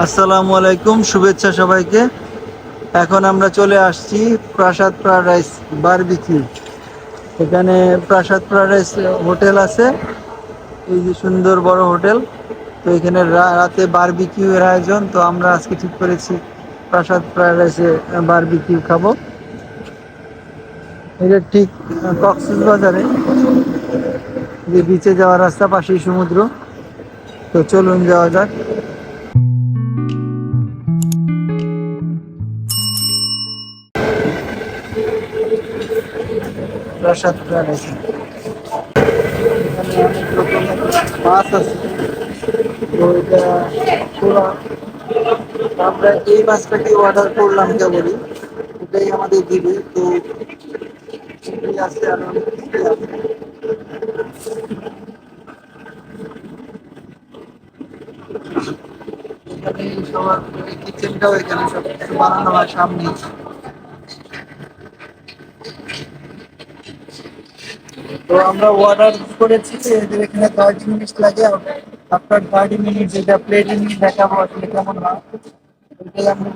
আসসালামু আলাইকুম, শুভেচ্ছা সবাইকে। এখন আমরা চলে আসছি প্রাসাদ প্যারাডাইস বারবিকিউ। এখানে প্রাসাদ প্যারাডাইস হোটেল আছে। এই যে সুন্দর বড় হোটেল। তো এখানে রাতে বারবিকিউ এর আয়োজন। তো আমরা আজকে ঠিক করেছি প্রাসাদ প্যারাডাইসে বারবিকিউ খাব। এটা ঠিক কক্সেস বাজারে যে বিচে যাওয়ার রাস্তা পাশেই সমুদ্র। তো চলুন যাওয়া যাক। প্রাসাদ এখানে অনেক রকমের আছে। তো এটা আমরা এই মাছটাকে অর্ডার করলাম কেবলই। এটাই আমাদের দিবে। তো এখানে সবার কিচেনটাও এখানে সব কিছু বানানো হয় সামনে তো আমরা অর্ডার করেছি এদের এখানে থার্টি মিনিট লাগে। আফটার থার্টি মিনিট যেটা প্লেটিং দেখাবো আসলে কেমন হয়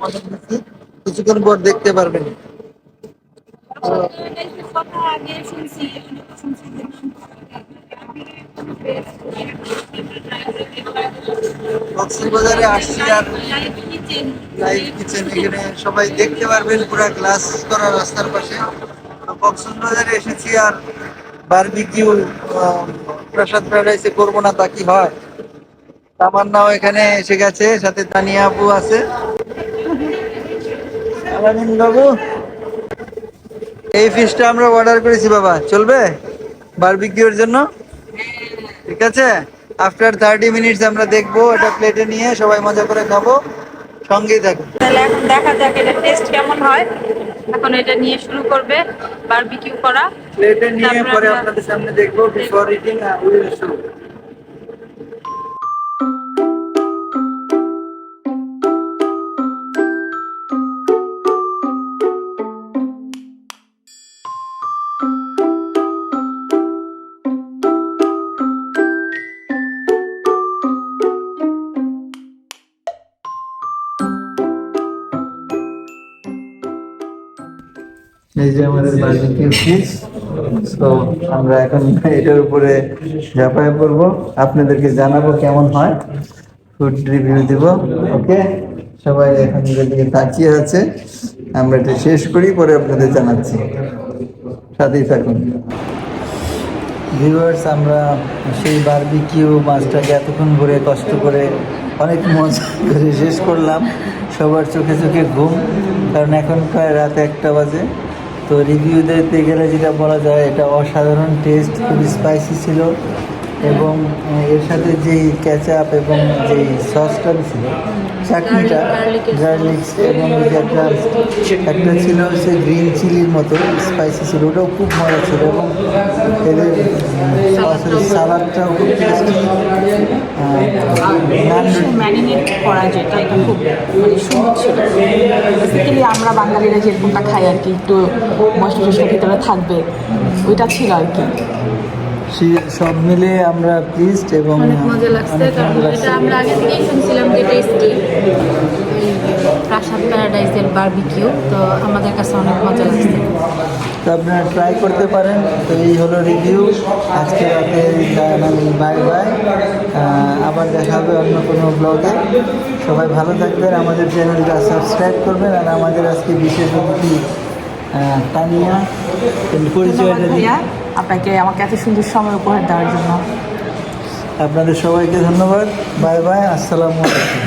অর্ডার দিচ্ছি। কিছুক্ষণ পর দেখতে পারবেন। যে কক্সবাজারে আসছি আর লাইভ কিচেন এখানে সবাই দেখতে পারবেন, পুরা গ্লাস করা রাস্তার পাশে। কক্সবাজারে এসেছি আর বারবিকিউ প্রসাদ প্যারাডাইসে করব না তা কি হয়? তামান্নাও এখানে এসে গেছে, সাথে তানিয়া আপু আছে। আলামিন বাবু, এই ফিশটা আমরা অর্ডার করেছি বাবা, চলবে বারবিকিউর জন্য? ঠিক আছে? আফটার থার্টি মিনিটস আমরা দেখব, এটা প্লেটে নিয়ে সবাই মজা করে খাব। সঙ্গেই থাকুন তাহলে এখন দেখা যাক এটা টেস্ট কেমন হয়। এখন এটা নিয়ে শুরু করবে বারবিকিউ করা। প্লেটে নিয়ে পরে আপনাদের সামনে দেখব বিফোর ইটিং উইল শো এই যে আমাদের বার্বিকিউ ফিশ তো আমরা এখন এটার উপরে ঝাঁপায় পড়ব। আপনাদেরকে জানাব কেমন হয়। ফুড রিভিউ দিব ওকে? সবাই এখন দিকে তাকিয়ে আছে। আমরা এটা শেষ করি পরে আপনাদের জানাচ্ছি। সাথেই থাকুন। ভিউয়ার্স আমরা সেই বারবিকিউ মাছটাকে এতক্ষণ ধরে কষ্ট করে অনেক মজা করে শেষ করলাম। সবার চোখে চোখে ঘুম কারণ এখন প্রায় রাত একটা বাজে। তো রিভিউ দেখতে গেলে যেটা বলা যায় এটা অসাধারণ টেস্ট খুব স্পাইসি ছিল। এবং এর সাথে যেই ক্যাচআপ এবং যেই সসটা ছিল চাটনিটা গার্লিক এবং একটা একটা ছিল হচ্ছে গ্রিন চিলির মতো স্পাইসি ছিল ওটাও খুব মজা ছিল এবং এদের সালাদটাও খুব টেস্টি ম্যারিনেট করা যেটা এটা খুব মানে সুন্দর ছিল। বেসিক্যালি আমরা বাঙালিরা যেরকমটা খাই আর কি একটু মশলা টশলা ভিতরে থাকবে ওইটা ছিল আর কি। সব মিলে আমরা প্লিজড এবং অনেক মজা লাগছে। কারণ এটা আমরা আগে থেকেই শুনছিলাম যে টেস্টি প্রাসাদ প্যারাডাইসের বারবিকিউ তো আমাদের কাছে অনেক মজা লাগছে। তো আপনারা ট্রাই করতে পারেন। তো এই হলো রিভিউ আজকে রাতে বাই বাই আবার দেখা হবে অন্য কোনো ব্লগে সবাই ভালো থাকবেন। আমাদের চ্যানেলটা সাবস্ক্রাইব করবেন। আর আমাদের আজকে বিশেষ অতিথি তানিয়া পরিচয়টা দিই আপনাকে আমাকে এত সুন্দর সময় উপহার দেওয়ার জন্য। আপনাদের সবাইকে ধন্যবাদ। বাই বাই আসসালামু আলাইকুম।